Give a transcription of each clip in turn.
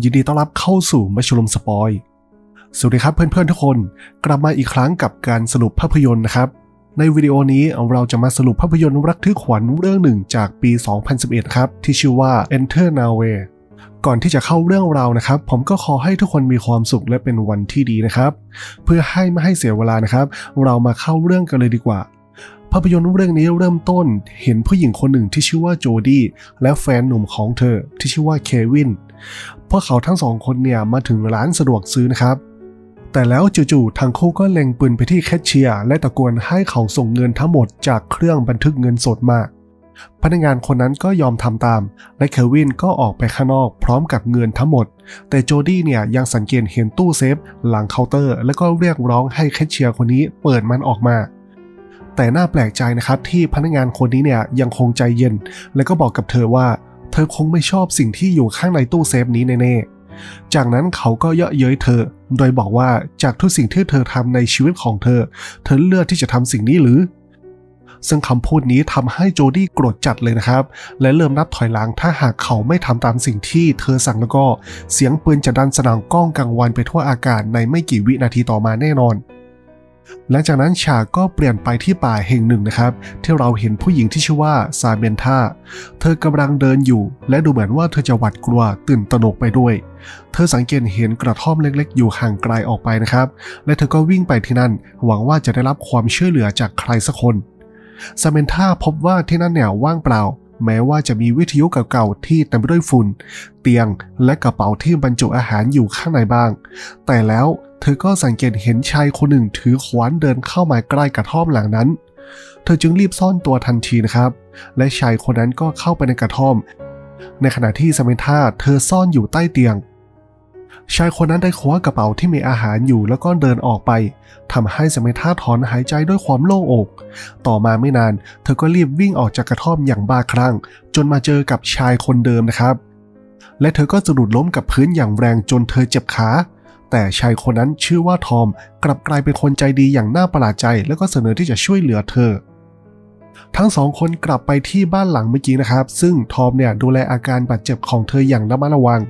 ยินดีต้อนรับเข้าสู่มัชลุมสปอย สวัสดีครับเพื่อนๆทุกคน กลับมาอีกครั้งกับการสรุปภาพยนตร์นะครับ ในวิดีโอนี้เราจะมาสรุปภาพยนตร์รักทึกขวัญเรื่องหนึ่งจากปี 2011 ครับ ที่ชื่อว่า Enter Nowhere ก่อนที่จะเข้าเรื่องราวนะครับ ผมก็ขอให้ทุกคนมีความสุขและเป็นวันที่ดีนะครับ เพื่อให้ไม่ให้เสียเวลานะครับ เรามาเข้าเรื่องกันเลยดีกว่าภาพยนตร์เรื่องนี้เริ่มต้นเห็นผู้หญิงคนหนึ่งที่ชื่อว่าโจดี้และแฟนหนุ่มของเธอที่ชื่อว่าเควิน พวกเขาทั้งสองคนเนี่ยมาถึงร้านสะดวกซื้อนะครับ แต่แล้วจู่ๆทั้งคู่ก็เล็งปืนไปที่แคชเชียร์และตะโกนให้เขาส่งเงินทั้งหมดจากเครื่องบันทึกเงินสดมา พนักงานคนนั้นก็ยอมทำตาม และเควินก็ออกไปข้างนอกพร้อมกับเงินทั้งหมด แต่โจดี้เนี่ยยังสังเกตเห็นตู้เซฟหลังเคาน์เตอร์ แล้วก็เรียกร้องให้แคชเชียร์คนนี้เปิดมันออกมาแต่น่าแปลกใจนะครับที่พนักงานคนนี้เนี่ยยังคงใจเย็น และก็บอกกับเธอว่า เธอคงไม่ชอบสิ่งที่อยู่ข้างในตู้เซฟนี้แน่ๆ จากนั้นเขาก็เยาะเย้ยเธอ โดยบอกว่าจากทุกสิ่งที่เธอทำในชีวิตของเธอ เธอเลือกที่จะทำสิ่งนี้หรือ ซึ่งคำพูดนี้ทำให้โจดี้โกรธจัดเลยนะครับ และเริ่มนับถอยหลังถ้าหากเขาไม่ทำตามสิ่งที่เธอสั่งแล้วก็ เสียงปืนจะดันสนั่นก้องกังวานไปทั่วอากาศในไม่กี่วินาทีต่อมาแน่นอน หลังจากนั้นฉากก็เปลี่ยนไปที่ป่าแห่งหนึ่งนะครับ ที่เราเห็นผู้หญิงที่ชื่อว่าซาเบนธาเธอกำลังเดินอยู่ และดูเหมือนว่าเธอจะหวาดกลัวตื่นตระหนกไปด้วย เธอสังเกตเห็นกระท่อมเล็กๆ อยู่ห่างไกลออกไปนะครับ และเธอก็วิ่งไปที่นั่น หวังว่าจะได้รับความช่วยเหลือจากใครสักคนซาเบนธาพบว่าที่นั่นเนี่ยว่างเปล่า แม้ว่าจะมีวิทยุเก่าๆที่เต็มไปด้วยฝุ่น เตียงและกระเป๋าที่บรรจุอาหารอยู่ข้างในบ้าง แต่แล้วเธอก็สังเกตเห็นชายคนหนึ่งถือขวานเดินเข้ามาใกล้กระท่อมหลังนั้น เธอจึงรีบซ่อนตัวทันทีนะครับ และชายคนนั้นก็เข้าไปในกระท่อม ในขณะที่สมิธาเธอซ่อนอยู่ใต้เตียง ชายคนนั้นได้คว้ากระเป๋าที่มีอาหารอยู่แล้วก็เดินออกไปทำให้สมิธาถอนหายใจด้วยความโล่งอก ต่อมาไม่นาน เธอก็รีบวิ่งออกจากกระท่อมอย่างบ้าคลั่ง จนมาเจอกับชายคนเดิมนะครับ และเธอก็สะดุดล้มกับพื้นอย่างแรงจนเธอเจ็บขาแต่ชายคนนั้นชื่อว่าทอม กลับกลายเป็นคนใจดีอย่างน่าประหลาดใจ แล้วก็เสนอที่จะช่วยเหลือเธอ ทั้งสองคนกลับไปที่บ้านหลังเมื่อกี้นะครับ ซึ่งทอมเนี่ยดูแลอาการบาดเจ็บของเธออย่างระมัดระวัง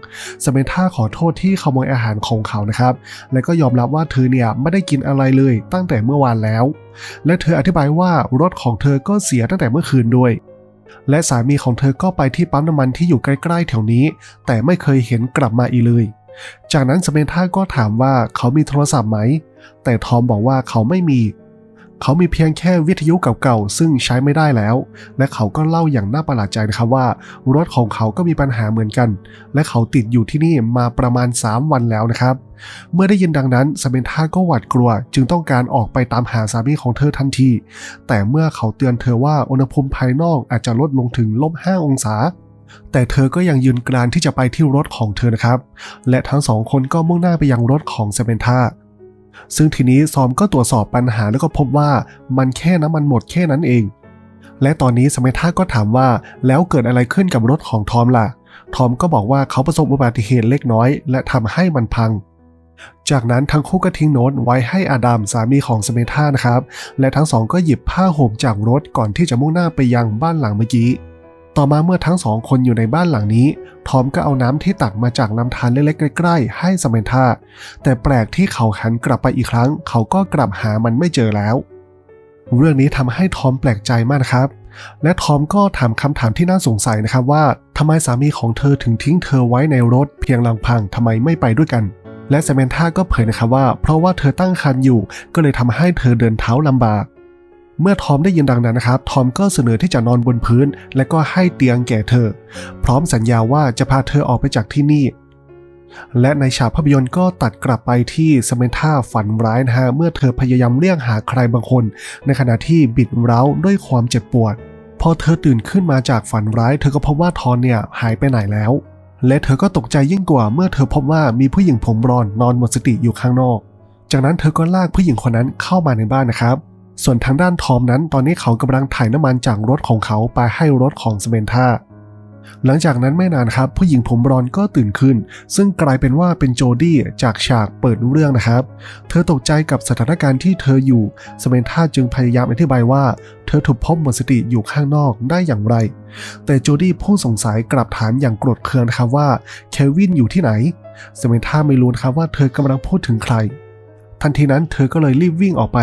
สเมธาขอโทษที่ขโมยอาหารของเขานะครับ และก็ยอมรับว่าเธอเนี่ยไม่ได้กินอะไรเลยตั้งแต่เมื่อวานแล้ว และเธออธิบายว่ารถของเธอก็เสียตั้งแต่เมื่อคืนด้วยและสามีของเธอก็ไปที่ปั๊มน้ำมันที่อยู่ใกล้ๆแถวนี้ แต่ไม่เคยเห็นกลับมาอีกเลย จากนั้นสเมธาก็ถามว่าเขามีโทรศัพท์ไหม แต่ทอมบอกว่าเขาไม่มี เขามีเพียงแค่วิทยุเก่าๆซึ่งใช้ไม่ได้แล้ว และเขาก็เล่าอย่างน่าประหลาดใจนะครับว่ารถของเขาก็มีปัญหาเหมือนกัน และเขาติดอยู่ที่นี่มาประมาณ 3 วันแล้วนะครับ เมื่อได้ยินดังนั้นสเมนธาก็หวาดกลัว จึงต้องการออกไปตามหาสามีของเธอทันที แต่เมื่อเขาเตือนเธอว่าอุณหภูมิภายนอกอาจจะลดลงถึงลบ5องศาแต่เธอก็ยังยืนกรานที่จะไปที่รถของเธอนะครับ และทั้งสองคนก็มุ่งหน้าไปยังรถของเซเมนธา ซึ่งทีนี้ซอมก็ตรวจสอบปัญหาแล้วก็พบว่ามันแค่น้ำมันหมดแค่นั้นเอง และตอนนี้สเมธาก็ถามว่าแล้วเกิดอะไรขึ้นกับรถของทอมล่ะ ทอมก็บอกว่าเขาประสบอุบัติเหตุเล็กน้อย และทำให้มันพัง จากนั้นทั้งคู่ก็ทิ้งโน้ตไว้ให้อาดัมสามีของสเมธานะครับ และทั้งสองก็หยิบผ้าห่มจากรถก่อนที่จะมุ่งหน้าไปยังบ้านหลังเมื่อกี้ ต่อมาเมื่อทั้งสองคนอยู่ในบ้านหลังนี้ ทอมก็เอาน้ำที่ตักมาจากลำธารเล็กๆใกล้ๆให้สเมธาแต่แปลกที่เขาหันกลับไปอีกครั้ง เขาก็กลับหามันไม่เจอแล้ว เรื่องนี้ทำให้ทอมแปลกใจมากนะครับ และทอมก็ถามคำถามที่น่าสงสัยนะครับว่าทำไมสามีของเธอถึงทิ้งเธอไว้ในรถเพียงลำพังทำไมไม่ไปด้วยกันและเซเมนธาก็เผยนะครับว่า เพราะว่าเธอตั้งครรภ์อยู่ก็เลยทำให้เธอเดินเท้าลำบาก เมื่อทอมได้ยินดังนั้นนะครับ ทอมก็เสนอที่จะนอนบนพื้น และก็ให้เตียงแก่เธอ พร้อมสัญญาว่าจะพาเธอออกไปจากที่นี่ และในฉากภาพยนตร์ก็ตัดกลับไปที่สเมนธาฝันร้ายนะฮะเมื่อเธอพยายามเรียกหาใครบางคน ในขณะที่บิดเร้าด้วยความเจ็บปวด พอเธอตื่นขึ้นมาจากฝันร้าย เธอก็พบว่าทอนเนี่ยหายไปไหนแล้ว และเธอก็ตกใจยิ่งกว่าเมื่อเธอพบว่ามีผู้หญิงผมรอนนอนหมดสติอยู่ข้างนอก จากนั้นเธอก็ลากผู้หญิงคนนั้นเข้ามาในบ้านนะครับ ส่วนทางด้านทอมนั้นตอนนี้เขากำลังถ่ายน้ำมันจากรถของเขาไปให้รถของสเมนธาหลังจากนั้นไม่นานครับ ผู้หญิงผมบรอนก็ตื่นขึ้น ซึ่งกลายเป็นว่าเป็นโจดี้จากฉากเปิดเรื่องนะครับ เธอตกใจกับสถานการณ์ที่เธออยู่สเมนธาจึงพยายามอธิบายว่า เธอถูกพบหมดสติอยู่ข้างนอกได้อย่างไร แต่โจดี้ผู้สงสัยกลับถามอย่างโกรธเคืองนครับว่าเควินอยู่ที่ไหนสเมนธาไม่รู้นะครับว่าเธอกำลังพูดถึงใคร ทันทีนั้นเธอก็เลยรีบวิ่งออกไป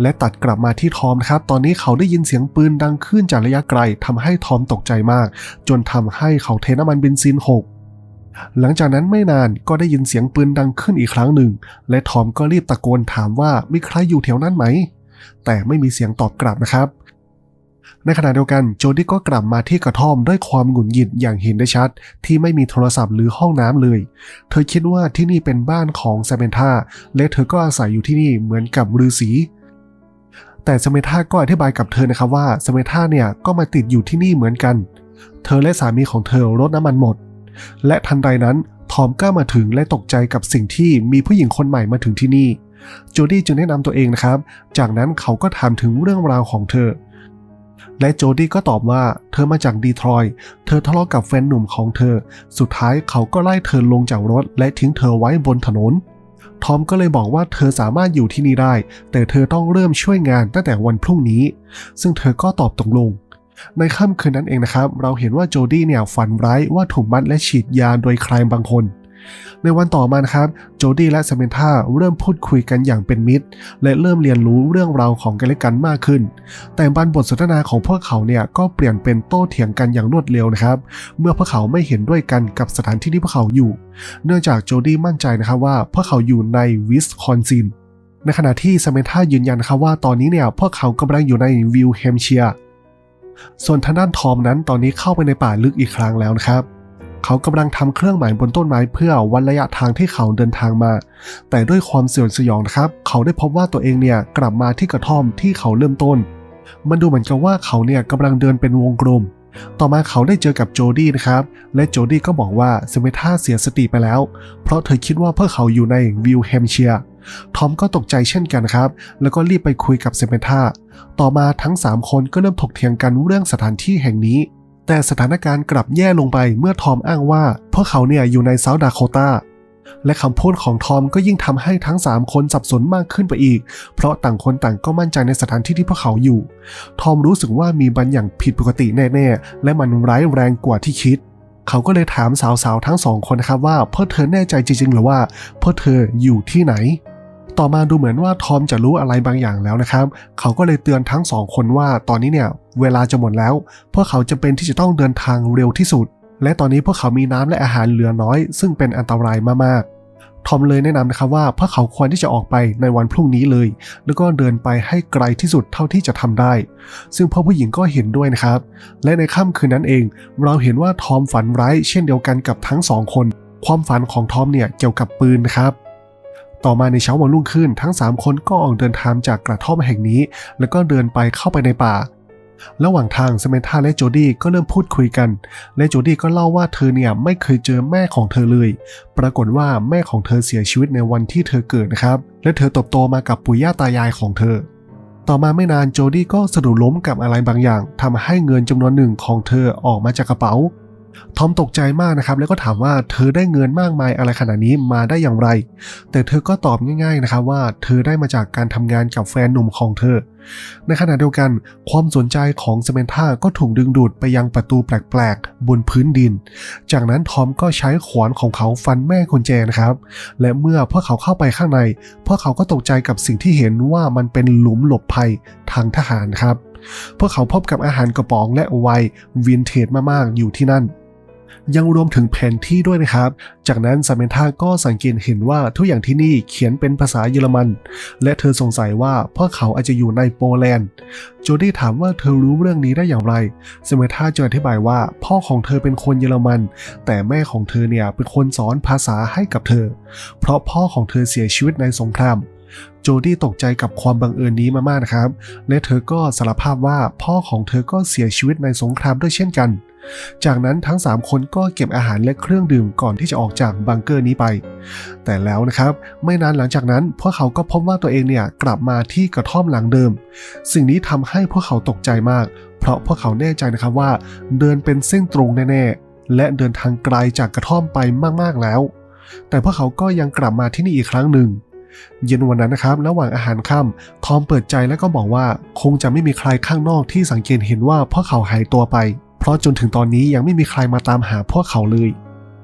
และตัดกลับมาที่ทอมนะครับ ตอนนี้เขาได้ยินเสียงปืนดังขึ้นจากระยะไกลทำให้ทอมตกใจมาก จนทำให้เขาเทน้ำมันเบนซินหกหลังจากนั้นไม่นานก็ได้ยินเสียงปืนดังขึ้นอีกครั้งหนึ่ง และทอมก็รีบตะโกนถามว่ามีใครอยู่แถวนั้นไหม แต่ไม่มีเสียงตอบกลับนะครับ ในขณะเดียวกันโจดี้ก็กลับมาที่กระท่อมด้วยความหงุดหงิดอย่างเห็นได้ชัด ที่ไม่มีโทรศัพท์หรือห้องน้ำเลย เธอคิดว่าที่นี่เป็นบ้านของซาเมนธาและเธอก็อาศัยอยู่ที่นี่เหมือนกับฤาษี แต่สเมธาก็อธิบายกับเธอนะครับว่าสเมธาเนี่ยก็มาติดอยู่ที่นี่เหมือนกัน เธอและสามีของเธอรดน้ำมันหมด และทันใดนั้นทอมก็มาถึงและตกใจกับสิ่งที่มีผู้หญิงคนใหม่มาถึงที่นี่โจดี้จึงแนะนำตัวเองนะครับ จากนั้นเขาก็ถามถึงเรื่องราวของเธอ และโจดี้ก็ตอบว่าเธอมาจากดีทรอยต์เธอทะเลาะกับแฟนหนุ่มของเธอ สุดท้ายเขาก็ไล่เธอลงจากรถและทิ้งเธอไว้บนถนน ทอมก็เลยบอกว่าเธอสามารถอยู่ที่นี่ได้ แต่เธอต้องเริ่มช่วยงานตั้งแต่วันพรุ่งนี้ ซึ่งเธอก็ตอบตกลง ในค่ำคืนนั้นเองนะครับ เราเห็นว่าโจดี้เนี่ยฝันร้ายว่าถูกมัดและฉีดยาโดยใครบางคน ในวันต่อมาครับโจดี้และสเมนธาเริ่มพูดคุยกันอย่างเป็นมิตร และเริ่มเรียนรู้เรื่องราวของกันและกันมากขึ้น แต่บรรบทสนทนาของพวกเขาเนี่ยก็เปลี่ยนเป็นโต้เถียงกันอย่างรวดเร็วนะครับ เมื่อพวกเขาไม่เห็นด้วยกันกับสถานที่ที่พวกเขาอยู่ เนื่องจากโจดี้มั่นใจนะครับว่าพวกเขาอยู่ในวิสคอนซินในขณะที่สเมนธายืนยันครับว่าตอนนี้เนี่ยพวกเขากำลังอยู่ในวิลแฮมเชียส่วนทางด้านทอมนั้นตอนนี้เข้าไปในป่าลึกอีกครั้งแล้วนะครับ เขากำลังทำเครื่องหมายบนต้นไม้เพื่อวัดระยะทางที่เขาเดินทางมา แต่ด้วยความสยดสยองนะครับ เขาได้พบว่าตัวเองเนี่ยกลับมาที่กระท่อมที่เขาเริ่มต้น มันดูเหมือนกับว่าเขาเนี่ยกำลังเดินเป็นวงกลม ต่อมาเขาได้เจอกับโจดี้นะครับ และโจดี้ก็บอกว่าสเมธาเสียสติไปแล้ว เพราะเธอคิดว่าเพวกเขาอยู่ในวิลแฮมเชียร์ทอมก็ตกใจเช่นกันครับ แล้วก็รีบไปคุยกับเซเมธาต่อมาทั้ง 3 คนก็เริ่มถกเถียงกันเรื่องสถานที่แห่งนี้ แต่สถานการณ์กลับแย่ลงไปเมื่อทอมอ้างว่า พวกเขาเนี่ยอยู่ในเซาท์ดาโคตาและคำพูดของทอมก็ยิ่งทำให้ทั้ง 3 คนสับสนมากขึ้นไปอีก เพราะต่างคนต่างก็มั่นใจในสถานที่ที่พวกเขาอยู่ ทอมรู้สึกว่ามีบางอย่างผิดปกติแน่ๆ และมันร้ายแรงกว่าที่คิด เขาก็เลยถามสาวๆทั้งสองคนนะครับว่าพวกเธอแน่ใจจริงๆหรือว่าพวกเธออยู่ที่ไหน ต่อมาดูเหมือนว่าทอมจะรู้อะไรบางอย่างแล้วนะครับ เขาก็เลยเตือนทั้งสองคนว่าตอนนี้เนี่ยเวลาจะหมดแล้วพวกเขาจะเป็นที่จะต้องเดินทางเร็วที่สุด และตอนนี้พวกเขามีน้ำและอาหารเหลือน้อย ซึ่งเป็นอันตรายมากๆ ทอมเลยแนะนำนะครับว่าพวกเขาควรที่จะออกไปในวันพรุ่งนี้เลย แล้วก็เดินไปให้ไกลที่สุดเท่าที่จะทำได้ ซึ่งพ่อผู้หญิงก็เห็นด้วยนะครับ และในค่ำคืนนั้นเอง เราเห็นว่าทอมฝันร้ายเช่นเดียวกันกับทั้งสองคน ความฝันของทอมเนี่ยเกี่ยวกับปืนนะครับ ต่อมาในเช้าวันรุ่งขึ้นทั้ง 3 คนก็ออกเดินทางจากกระท่อมแห่งนี้ แล้วก็เดินไปเข้าไปในป่า ระหว่างทางสเมธาและโจดี้ก็เริ่มพูดคุยกัน และโจดี้ก็เล่าว่าเธอเนี่ยไม่เคยเจอแม่ของเธอเลย ปรากฏว่าแม่ของเธอเสียชีวิตในวันที่เธอเกิดนะครับ และเธอตบโตมากับปู่ย่าตายายของเธอต่อมาไม่นานโจดี้ก็สะดุดล้มกับอะไรบางอย่างทำให้เงินจำนวนหนึ่งของเธอออกมาจากกระเป๋า ทอมตกใจมากนะครับ แล้วก็ถามว่าเธอได้เงินมากมายอะไรขนาดนี้มาได้อย่างไร แต่เธอก็ตอบง่าย ๆนะครับว่าเธอได้มาจากการทำงานกับแฟนหนุ่มของเธอ ในขณะเดียวกัน ความสนใจของสเมนธาก็ถูกดึงดูดไปยังประตูแปลกๆ บนพื้นดิน จากนั้นทอมก็ใช้ขวานของเขาฟันแม่กุญแจนะครับ และเมื่อพวกเขาเข้าไปข้างในพวกเขาก็ตกใจกับสิ่งที่เห็นว่ามันเป็นหลุมหลบภัยทางทหารครับพวกเขาพบกับอาหารกระป๋องและไวน์วินเทจมากๆอยู่ที่นั่น ยังรวมถึงแผนที่ด้วยนะครับ จากนั้นซาเมนธาก็สังเกตเห็นว่าทุกอย่างที่นี่เขียนเป็นภาษาเยอรมัน และเธอสงสัยว่าพวกเขาอาจจะอยู่ในโปแลนด์ โจดี้ถามว่าเธอรู้เรื่องนี้ได้อย่างไรซาเมนธาจะอธิบายว่าพ่อของเธอเป็นคนเยอรมัน แต่แม่ของเธอเนี่ยเป็นคนสอนภาษาให้กับเธอ เพราะพ่อของเธอเสียชีวิตในสงครามโจดี้ตกใจกับความบังเอิญนี้มากๆนะครับ และเธอก็สารภาพว่าพ่อของเธอก็เสียชีวิตในสงครามด้วยเช่นกัน จากนั้นทั้ง 3 คนก็เก็บอาหารและเครื่องดื่มก่อนที่จะออกจากบังเกอร์นี้ไป แต่แล้วนะครับ ไม่นานหลังจากนั้น พวกเขาก็พบว่าตัวเองเนี่ยกลับมาที่กระท่อมหลังเดิม สิ่งนี้ทำให้พวกเขาตกใจมาก เพราะพวกเขาแน่ใจนะครับว่า เดินเป็นเส้นตรงแน่ๆ และเดินทางไกลจากกระท่อมไปมากๆแล้ว แต่พวกเขาก็ยังกลับมาที่นี่อีกครั้งหนึ่งเย็นวันนั้นนะครับ ระหว่างอาหารค่ำทอมเปิดใจแล้วก็บอกว่า คงจะไม่มีใครข้างนอกที่สังเกตเห็นว่าพวกเขาหายตัวไป เพราะจนถึงตอนนี้ยังไม่มีใครมาตามหาพวกเขาเลย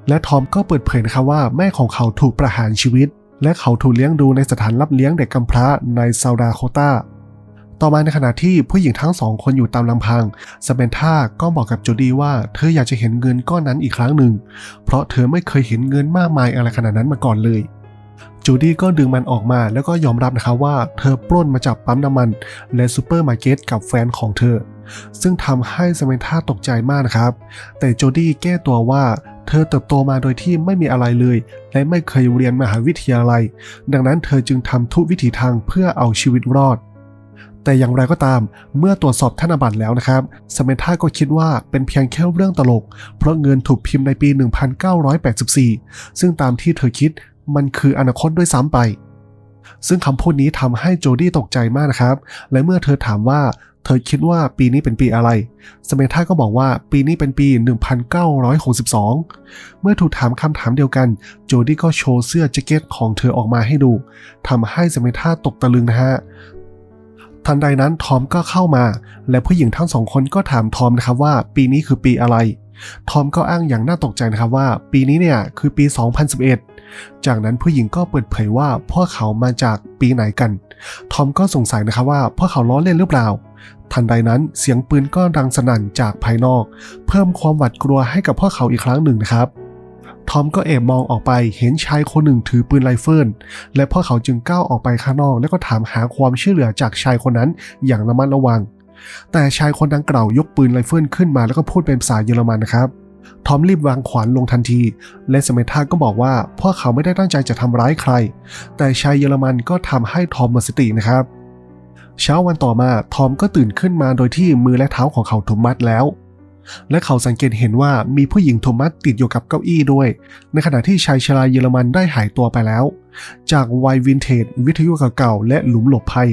และทอมก็เปิดเผยนะครับว่าแม่ของเขาถูกประหารชีวิต และเขาถูกเลี้ยงดูในสถานรับเลี้ยงเด็กกำพร้าในซาวดาโคตาต่อมาในขณะที่ผู้หญิงทั้งสองคนอยู่ตามลำพังสเปนท่าก็บอกกับจูดี้ว่าเธออยากจะเห็นเงินก้อนนั้นอีกครั้งหนึ่ง เพราะเธอไม่เคยเห็นเงินมากมายอะไรขนาดนั้นมาก่อนเลย จูดี้ก็ดึงมันออกมาแล้วก็ยอมรับนะคะว่าเธอปล้นมาจากปั๊มน้ำมัน และซูเปอร์มาร์เก็ตกับแฟนของเธอ ซึ่งทำให้สมนท่าตกใจมากนะครับ แต่โจดี้แก้ตัวว่าเธอเติบโตมาโดยที่ไม่มีอะไรเลย และไม่เคยเรียนมหาวิทยาลัย ดังนั้นเธอจึงทำทุกวิถีทางเพื่อเอาชีวิตรอด แต่อย่างไรก็ตาม เมื่อตรวจสอบธนบัตรแล้วนะครับ สมนท่าก็คิดว่าเป็นเพียงแค่เรื่องตลก เพราะเงินถูกพิมพ์ในปี 1984 ซึ่งตามที่เธอคิดมันคืออนาคตด้วยซ้ำไปซึ่งคำพูดนี้ทำให้โจดี้ตกใจมากนะครับ และเมื่อเธอถามว่า เธอคิดว่าปีนี้เป็นปีอะไร สเมธาก็บอกว่าปีนี้เป็นปี 1962 เมื่อถูกถามคำถามเดียวกัน โจดี้ก็โชว์เสื้อแจ็คเก็ตของเธอออกมาให้ดู ทำให้สเมธาตกตะลึงนะฮะ ทันใดนั้นทอมก็เข้ามา และผู้หญิงทั้งสองคนก็ถามทอมนะครับว่า ปีนี้คือปีอะไร ทอมก็อ้างอย่างน่าตกใจนะครับว่า ปีนี้เนี่ยคือปี 2011 จากนั้นผู้หญิงก็เปิดเผยว่าพวกเขามาจากปีไหนกัน ทอมก็สงสัยนะครับว่าพวกเขาล้อเล่นหรือเปล่า ทันใดนั้นเสียงปืนก็ดังสนั่นจากภายนอก เพิ่มความหวาดกลัวให้กับพวกเขาอีกครั้งหนึ่งนะครับทอมก็แอบมองออกไปเห็นชายคนหนึ่งถือปืนไรเฟิลและพวกเขาจึงก้าวออกไปข้างนอก แล้วก็ถามหาความช่วยเหลือจากชายคนนั้นอย่างระมัดระวัง แต่ชายคนดังกล่าวยกปืนไรเฟิลขึ้นมาแล้วก็พูดเป็นภาษาเยอรมันนะครับ ทอมรีบวางขวานลงทันที และสเมธาก็บอกว่าพวกเขาไม่ได้ตั้งใจจะทำร้ายใคร แต่ชายเยอรมันก็ทำให้ทอมหมดสตินะครับ เช้าวันต่อมาทอมก็ตื่นขึ้นมาโดยที่มือและเท้าของเขาถูกมัดแล้วและเขาสังเกตเห็นว่ามีผู้หญิงถูกมัดติดอยู่กับเก้าอี้ด้วย ในขณะที่ชายชราเยอรมันได้หายตัวไปแล้ว จากไวน์วินเทจวิทยุเก่าๆและหลุมหลบภัย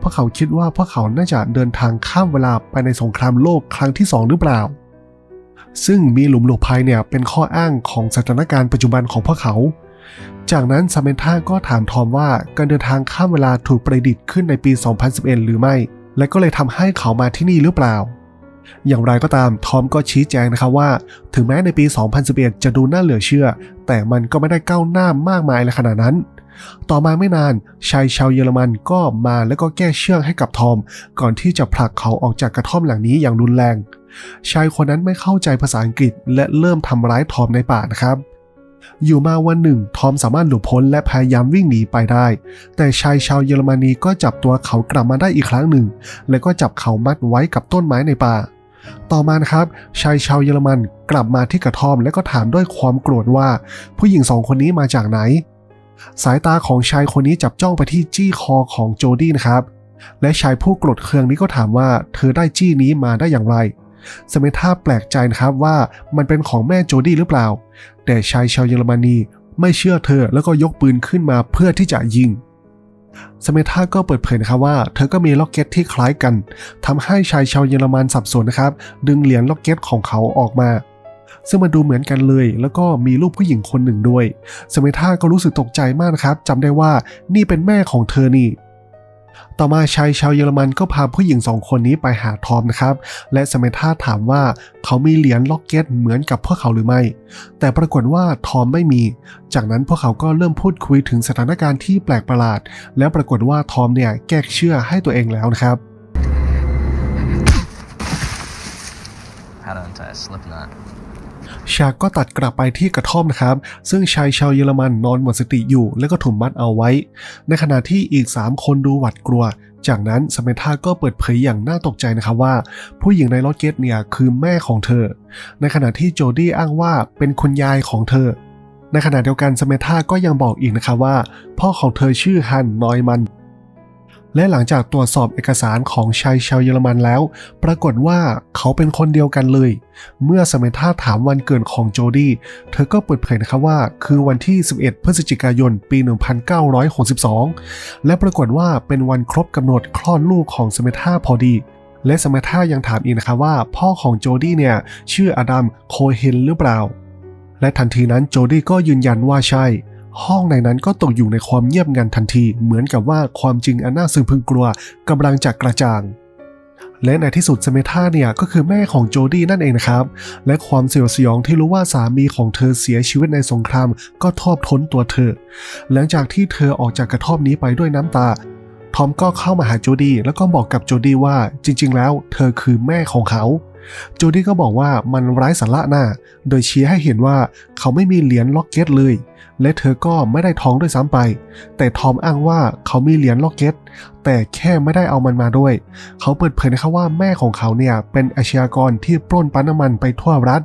พวกเขาคิดว่าพวกเขาน่าจะเดินทางข้ามเวลาไปในสงครามโลกครั้งที่สองหรือเปล่า ซึ่งมีหลุมหลบภัยเนี่ยเป็นข้ออ้างของสถานการณ์ปัจจุบันของพวกเขา จากนั้นซาเมนธาก็ถามทอมว่าการเดินทางข้ามเวลาถูกประดิษฐ์ขึ้นในปี 2011 หรือไม่ และก็เลยทำให้เขามาที่นี่หรือเปล่า อย่างไรก็ตามทอมก็ชี้แจงนะครับว่า ถึงแม้ในปี 2011 จะดูน่าเหลือเชื่อ แต่มันก็ไม่ได้ก้าวหน้ามากมายเลยขนาดนั้นต่อมาไม่นานชายชาวเยอรมันก็มาแล้วก็แก้เชือกให้กับทอม ก่อนที่จะผลักเขาออกจากกระท่อมหลังนี้อย่างรุนแรง ชายคนนั้นไม่เข้าใจภาษาอังกฤษ และเริ่มทำร้ายทอมในป่านะครับ อยู่มาวันหนึ่ง ทอมสามารถหลุดพ้นและพยายามวิ่งหนีไปได้ แต่ชายชาวเยอรมนีก็จับตัวเขากลับมาได้อีกครั้งหนึ่ง และก็จับเขามัดไว้กับต้นไม้ในป่า ต่อมานะครับ ชายชาวเยอรมันกลับมาที่กระท่อมและก็ถามด้วยความโกรธว่า ผู้หญิงสองคนนี้มาจากไหน สายตาของชายคนนี้จับจ้องไปที่จี้คอของโจดี้นะครับและชายผู้โกรธเคืองนี้ก็ถามว่า เธอได้จี้นี้มาได้อย่างไร สเมธาแปลกใจนะครับว่ามันเป็นของแม่โจดี้หรือเปล่า แต่ชายชาวเยอรมนีไม่เชื่อเธอแล้วก็ยกปืนขึ้นมาเพื่อที่จะยิงสเมธาก็เปิดเผยนะครับว่าเธอก็มีล็อกเก็ตที่คล้ายกันทำให้ชายชาวเยอรมันสับสนนะครับ ดึงเหรียญล็อกเก็ตของเขาออกมา ซึ่งมันดูเหมือนกันเลย แล้วก็มีรูปผู้หญิงคนหนึ่งด้วยสเมธาก็รู้สึกตกใจมากนะครับจำได้ว่านี่เป็นแม่ของเธอนี่ ต่อมาชายชาวเยอรมันก็พาผู้หญิงสองคนนี้ไปหาทอมนะครับ และสเมธาถามว่าเขามีเหรียญล็อกเก็ตเหมือนกับพวกเขาหรือไม่ แต่ปรากฏว่าทอมไม่มี จากนั้นพวกเขาก็เริ่มพูดคุยถึงสถานการณ์ที่แปลกประหลาด แล้วปรากฏว่าทอมเนี่ยแก้เชื่อให้ตัวเองแล้วนะครับ How to untie a slip knot. ฉากก็ตัดกลับไปที่กระท่อมนะครับ ซึ่งชายชาวเยอรมันนอนหมดสติอยู่ แล้วก็ถูกมัดเอาไว้ ในขณะที่อีก 3 คนดูหวาดกลัว จากนั้นสเมธาก็เปิดเผยอย่างน่าตกใจนะครับว่า ผู้หญิงในรถเกตเนี่ยคือแม่ของเธอ ในขณะที่โจดี้อ้างว่าเป็นคุณยายของเธอ ในขณะเดียวกันสเมธาก็ยังบอกอีกนะครับว่า พ่อของเธอชื่อฮันนอยมัน และหลังจากตรวจสอบเอกสารของชายชาวเยอรมันแล้ว ปรากฏว่าเขาเป็นคนเดียวกันเลย เมื่อสมัยท่าถามวันเกิดของโจดี้เธอก็เปิดเผยนะครับว่า คือวันที่ 11 พฤศจิกายน ปี 1962 และปรากฏว่าเป็นวันครบกำหนดคลอดลูกของสมัยท่าพอดี และสมัยท่ายังถามอีกนะครับว่า พ่อของโจดี้เนี่ยชื่ออดัมโคเฮนหรือเปล่า และทันทีนั้นโจดี้ก็ยืนยันว่าใช่ ห้องในนั้นก็ตกอยู่ในความเงียบงันทันที เหมือนกับว่าความจริงอันน่าซึ้งพึงกลัวกำลังจะกระจ่าง และในที่สุดสเมธาเนี่ยก็คือแม่ของโจดี้นั่นเองนะครับ และความเสียดสยองที่รู้ว่าสามีของเธอเสียชีวิตในสงครามก็ทอบท้นตัวเธอ หลังจากที่เธอออกจากกระท่อมนี้ไปด้วยน้ำตาทอมก็เข้ามาหาโจดี้แล้วก็บอกกับโจดี้ว่าจริง ๆ แล้วเธอคือแม่ของเขาโจดี้ก็บอกว่ามันไร้สาระหน้า โดยชี้ให้เห็นว่าเขาไม่มีเหรียญล็อกเก็ตเลย และเธอก็ไม่ได้ท้องด้วยซ้ำไป แต่ทอมอ้างว่าเขามีเหรียญล็อกเก็ต แต่แค่ไม่ได้เอามันมาด้วย เขาเปิดเผยนะครับว่าแม่ของเขาเนี่ยเป็นอาชญากรที่ปล้นปั๊มน้ำมันไปทั่วรัฐ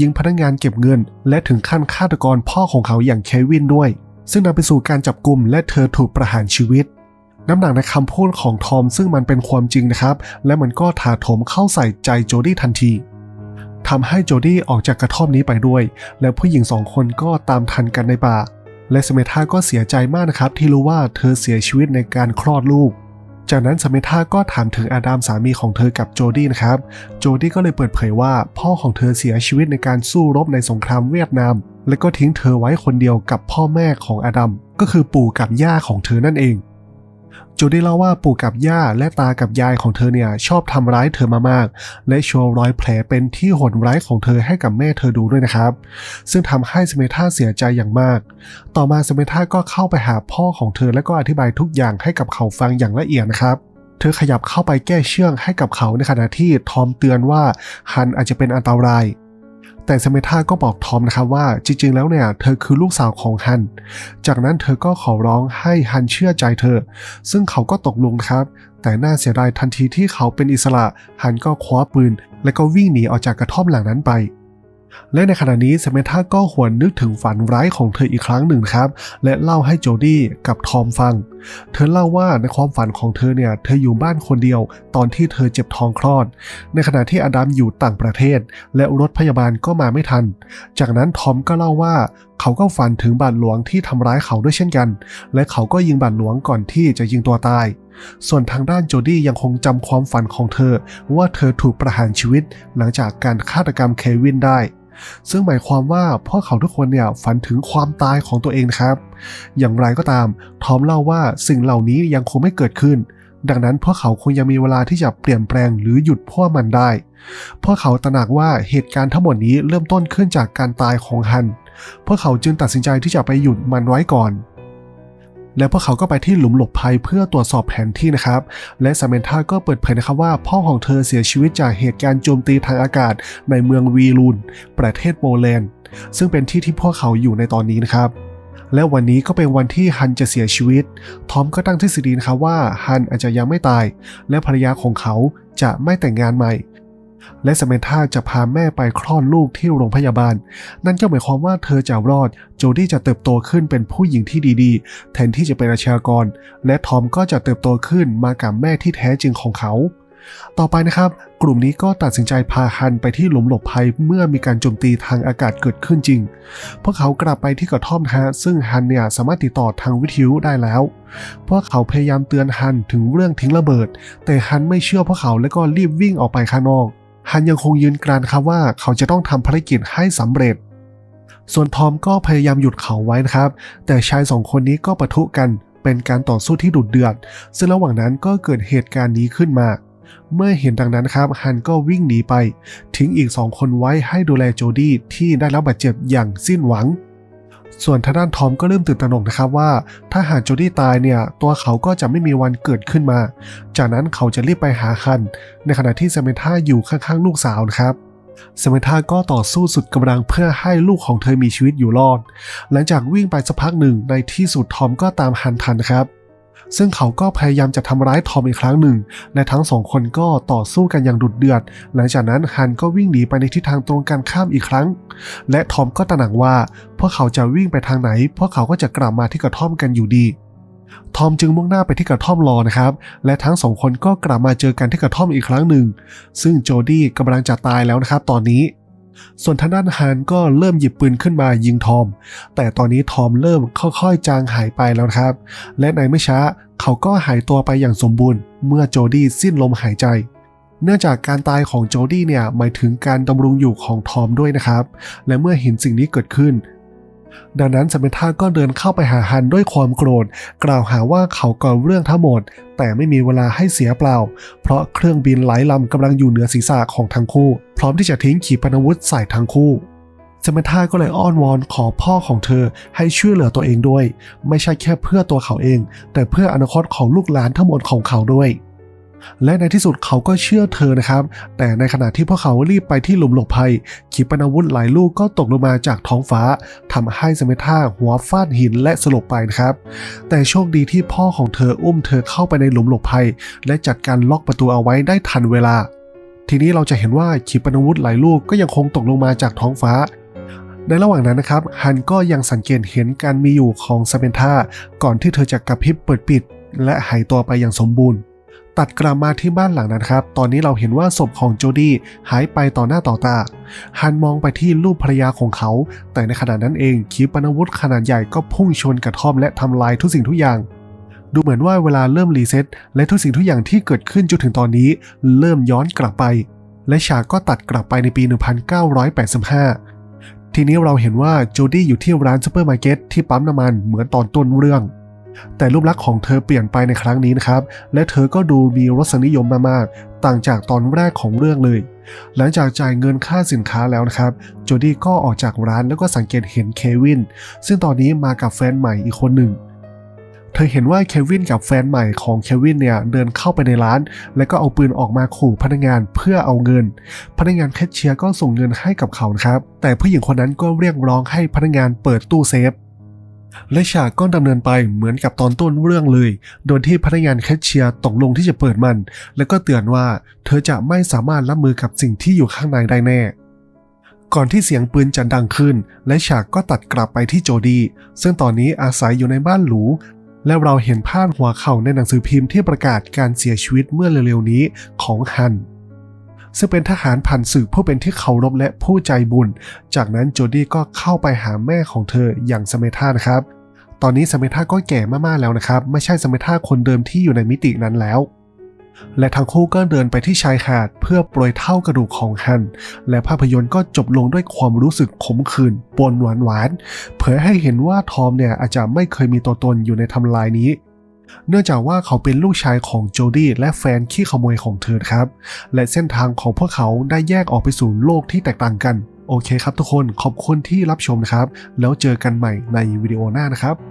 ยิงพนักงานเก็บเงิน และถึงขั้นฆาตกรพ่อของเขาอย่างเควินด้วย ซึ่งนำไปสู่การจับกลุ่มและเธอถูกประหารชีวิตน้ำหนักในคำพูดของทอมซึ่งมันเป็นความจริงนะครับ และมันก็ถาโถมเข้าใส่ใจโจดี้ทันที ทำให้โจดี้ออกจากกระท่อมนี้ไปด้วย และผู้หญิงสองคนก็ตามทันกันในป่า และสเมธาก็เสียใจมากนะครับ ที่รู้ว่าเธอเสียชีวิตในการคลอดลูก จากนั้นสเมธาก็ถามถึงอาดามสามีของเธอกับโจดี้นะครับ โจดี้ก็เลยเปิดเผยว่าพ่อของเธอเสียชีวิตในการสู้รบในสงครามเวียดนาม และก็ทิ้งเธอไว้คนเดียวกับพ่อแม่ของอาดัมก็คือปู่กับย่าของเธอนั่นเอง โจดี้เล่าว่าปู่กับย่าและตากับยายของเธอเนี่ยชอบทำร้ายเธอมามาก และโชว์รอยแผลเป็นที่โหดร้ายของเธอให้กับแม่เธอดูด้วยนะครับ ซึ่งทำให้สเมธาเสียใจอย่างมาก ต่อมาสเมธาก็เข้าไปหาพ่อของเธอและก็อธิบายทุกอย่างให้กับเขาฟังอย่างละเอียดนะครับเธอขยับเข้าไปแก้เชื่องให้กับเขาในขณะที่ทอมเตือนว่าฮันอาจจะเป็นอันตราย แต่สเมธาก็บอกทอมนะครับว่าจริงๆ แล้วเนี่ยเธอคือลูกสาวของฮัน จากนั้นเธอก็ขอร้องให้ฮันเชื่อใจเธอ ซึ่งเขาก็ตกลงครับ แต่น่าเสียดายทันทีที่เขาเป็นอิสระฮันก็คว้าปืน และก็วิ่งหนีออกจากกระท่อมหลังนั้นไปและในขณะนี้สเมธาก็หวนนึกถึงฝันร้ายของเธออีกครั้งหนึ่งครับ และเล่าให้โจดี้กับทอมฟังเธอเล่าว่าในความฝันของเธอเนี่ย เธออยู่บ้านคนเดียว ตอนที่เธอเจ็บท้องคลอด ในขณะที่อดัมอยู่ต่างประเทศ และรถพยาบาลก็มาไม่ทัน จากนั้นทอมก็เล่าว่าเขาก็ฝันถึงบาทหลวงที่ทำร้ายเขาด้วยเช่นกัน และเขาก็ยิงบาทหลวงก่อนที่จะยิงตัวตาย ส่วนทางด้านโจดี้ยังคงจำความฝันของเธอ ว่าเธอถูกประหารชีวิตหลังจากการฆาตกรรมเควินได้ ซึ่งหมายความว่าพวกเขาทุกคนเนี่ยฝันถึงความตายของตัวเองนะครับ อย่างไรก็ตาม ทอมเล่าว่าสิ่งเหล่านี้ยังคงไม่เกิดขึ้น ดังนั้นพวกเขาคงยังมีเวลาที่จะเปลี่ยนแปลงหรือหยุดพวกมันได้ พวกเขาตระหนักว่าเหตุการณ์ทั้งหมดนี้เริ่มต้นขึ้นจากการตายของฮัน พวกเขาจึงตัดสินใจที่จะไปหยุดมันไว้ก่อน และพวกเขาก็ไปที่หลุมหลบภัยเพื่อตรวจสอบแผนที่นะครับ และซามเมนธาก็เปิดเผยนะครับว่าพ่อของเธอเสียชีวิตจากเหตุการณ์โจมตีทางอากาศในเมืองวีลูนประเทศโปแลนด์ ซึ่งเป็นที่ที่พวกเขาอยู่ในตอนนี้นะครับและวันนี้ก็เป็นวันที่ฮันจะเสียชีวิต ทอมก็ตั้งทฤษฎีนะครับว่าฮันอาจจะยังไม่ตาย และภรรยาของเขาจะไม่แต่งงานใหม่ และสเมนธาจะพาแม่ไปคลอดลูกที่โรงพยาบาล นั่นก็หมายความว่าเธอจะรอด โจดี้จะเติบโตขึ้นเป็นผู้หญิงที่ดีๆ แทนที่จะเป็นอาชญากร และทอมก็จะเติบโตขึ้นมากับแม่ที่แท้จริงของเขา ต่อไปนะครับ กลุ่มนี้ก็ตัดสินใจพาฮันไปที่หลุมหลบภัยเมื่อมีการโจมตีทางอากาศเกิดขึ้นจริง พวกเขากลับไปที่กระท่อมฮะซึ่งฮันเนี่ยสามารถติดต่อทางวิทยุได้แล้วพวกเขาพยายามเตือนฮันถึงเรื่องทิ้งระเบิด แต่ฮันไม่เชื่อพวกเขาและก็รีบวิ่งออกไปข้างนอก ฮันยังคงยืนกรานครับว่าเขาจะต้องทำภารกิจให้สำเร็จ ส่วนทอมก็พยายามหยุดเขาไว้นะครับ แต่ชายสองคนนี้ก็ปะทุกันเป็นการต่อสู้ที่ดุเดือด ซึ่งระหว่างนั้นก็เกิดเหตุการณ์นี้ขึ้นมา เมื่อเห็นดังนั้นครับฮันก็วิ่งหนีไป ทิ้งอีกสองคนไว้ให้ดูแลโจดี้ที่ได้รับบาดเจ็บอย่างสิ้นหวัง ส่วนทางด้านทอมก็เริ่มตื่นตระหนกนะครับว่า ถ้าหากโจดี้ตายเนี่ย ตัวเขาก็จะไม่มีวันเกิดขึ้นมา จากนั้นเขาจะรีบไปหาคัน ในขณะที่เซเมธาอยู่ข้างๆ ลูกสาวนะครับเซเมธาก็ต่อสู้สุดกำลังเพื่อให้ลูกของเธอมีชีวิตอยู่รอด หลังจากวิ่งไปสักพักหนึ่งในที่สุดทอมก็ตามฮันทันครับ ซึ่งเขาก็พยายามจะทำร้ายทอมอีกครั้งหนึ่ง และทั้งสองคนก็ต่อสู้กันอย่างดุเดือด หลังจากนั้นฮันก็วิ่งหนีไปในทิศทางตรงกันข้ามอีกครั้ง และทอมก็ตระหนักว่าพวกเขาจะวิ่งไปทางไหน พวกเขาก็จะกลับมาที่กระท่อมกันอยู่ดีทอมจึงมุ่งหน้าไปที่กระท่อมรอนะครับ และทั้งสองคนก็กลับมาเจอกันที่กระท่อมอีกครั้งหนึ่ง ซึ่งโจดี้กำลังจะตายแล้วนะครับตอนนี้ ส่วนทางด้านฮันก็เริ่มหยิบปืนขึ้นมายิงทอม แต่ตอนนี้ทอมเริ่มค่อยๆ จางหายไปแล้วครับ และในไม่ช้าเขาก็หายตัวไปอย่างสมบูรณ์ เมื่อโจดี้สิ้นลมหายใจเนื่องจากการตายของโจดี้เนี่ยหมายถึงการดำรงอยู่ของทอมด้วยนะครับ และเมื่อเห็นสิ่งนี้เกิดขึ้น ดังนั้นสเมธาก็เดินเข้าไปหาฮันด้วยความโกรธ กล่าวหาว่าเขาก่อเรื่องทั้งหมด แต่ไม่มีเวลาให้เสียเปล่า เพราะเครื่องบินหลายลำกำลังอยู่เหนือศีรษะของทั้งคู่ พร้อมที่จะทิ้งขีปนาวุธใส่ทั้งคู่สเมธาก็เลยอ้อนวอนขอพ่อของเธอให้ช่วยเหลือตัวเองด้วย ไม่ใช่แค่เพื่อตัวเขาเอง แต่เพื่ออนาคตของลูกหลานทั้งหมดของเขาด้วย และในที่สุดเขาก็เชื่อเธอนะครับ แต่ในขณะที่พวกเขารีบไปที่หลุมหลบภัย ขีปนาวุธหลายลูกก็ตกลงมาจากท้องฟ้าทำให้สเมธาหัวฟาดหินและสลบไปนะครับ แต่โชคดีที่พ่อของเธออุ้มเธอเข้าไปในหลุมหลบภัย และจัดการล็อกประตูเอาไว้ได้ทันเวลา ทีนี้เราจะเห็นว่าขีปนาวุธหลายลูกก็ยังคงตกลงมาจากท้องฟ้าในระหว่างนั้นนะครับฮันก็ยังสังเกตเห็นการมีอยู่ของสเปนธาก่อนที่เธอจะกระพริบเปิดปิด และหายตัวไปอย่างสมบูรณ์ ตัดกลับมาที่บ้านหลังนั้นครับ ตอนนี้เราเห็นว่าศพของโจดี้หายไปต่อหน้าต่อตาฮันมองไปที่รูปภรรยาของเขา แต่ในขณะนั้นเองขีปนาวุธขนาดใหญ่ก็พุ่งชนกระท่อมและทำลายทุกสิ่งทุกอย่าง ดูเหมือนว่าเวลาเริ่มรีเซ็ตและทุกสิ่งทุกอย่างที่เกิดขึ้นจนถึงตอนนี้ เริ่มย้อนกลับไป และฉากก็ตัดกลับไปในปี 1985 ทีนี้เราเห็นว่าโจดี้อยู่ที่ร้านซูเปอร์มาร์เก็ตที่ปั๊มน้ำมันเหมือนตอนต้นเรื่อง แต่รูปลักษณ์ของเธอเปลี่ยนไปในครั้งนี้นะครับ และเธอก็ดูมีรสนิยมมากๆ ต่างจากตอนแรกของเรื่องเลย หลังจากจ่ายเงินค่าสินค้าแล้วนะครับ โจดี้ก็ออกจากร้านแล้วก็สังเกตเห็นเควิน ซึ่งตอนนี้มากับแฟนใหม่อีกคนหนึ่งเธอเห็นว่าเควินกับแฟนใหม่ของเควินเนี่ยเดินเข้าไปในร้าน แล้วก็เอาปืนออกมาขู่พนักงานเพื่อเอาเงิน พนักงานแคชเชียร์ก็ส่งเงินให้กับเขาครับ แต่ผู้หญิงคนนั้นก็เรียกร้องให้พนักงานเปิดตู้เซฟ และฉากก็ดำเนินไปเหมือนกับตอนต้นเรื่องเลย โดยที่พนักงานแคชเชียร์ตกลงที่จะเปิดมัน แล้วก็เตือนว่าเธอจะไม่สามารถรับมือกับสิ่งที่อยู่ข้างในได้แน่ ก่อนที่เสียงปืนจะดังขึ้น และฉากก็ตัดกลับไปที่โจดีซึ่งตอนนี้อาศัยอยู่ในบ้านหรูและเราเห็นภาพหัวเข่าในหนังสือพิมพ์ที่ประกาศการเสียชีวิตเมื่อเร็วๆนี้ของฮัน ซึ่งเป็นทหารผ่านศึกผู้เป็นที่เคารพและผู้ใจบุญ จากนั้นโจดี้ก็เข้าไปหาแม่ของเธออย่างสเมธานะครับ ตอนนี้สเมธาก็แก่มากๆแล้วนะครับ ไม่ใช่สเมธาคนเดิมที่อยู่ในมิตินั้นแล้ว และทั้งคู่ก็เดินไปที่ชายหาดเพื่อโปรยเท่ากระดูกของฮัน และภาพยนตร์ก็จบลงด้วยความรู้สึกขมขื่นปนหวานหวานเผยให้เห็นว่าทอมเนี่ยอาจจะไม่เคยมีตัวตนอยู่ในทำลายนี้ เนื่องจากว่าเขาเป็นลูกชายของโจดี้และแฟนขี้ขโมยของเธอครับ และเส้นทางของพวกเขาได้แยกออกไปสู่โลกที่แตกต่างกัน โอเคครับทุกคนขอบคุณที่รับชมนะครับ แล้วเจอกันใหม่ในวิดีโอหน้านะครับ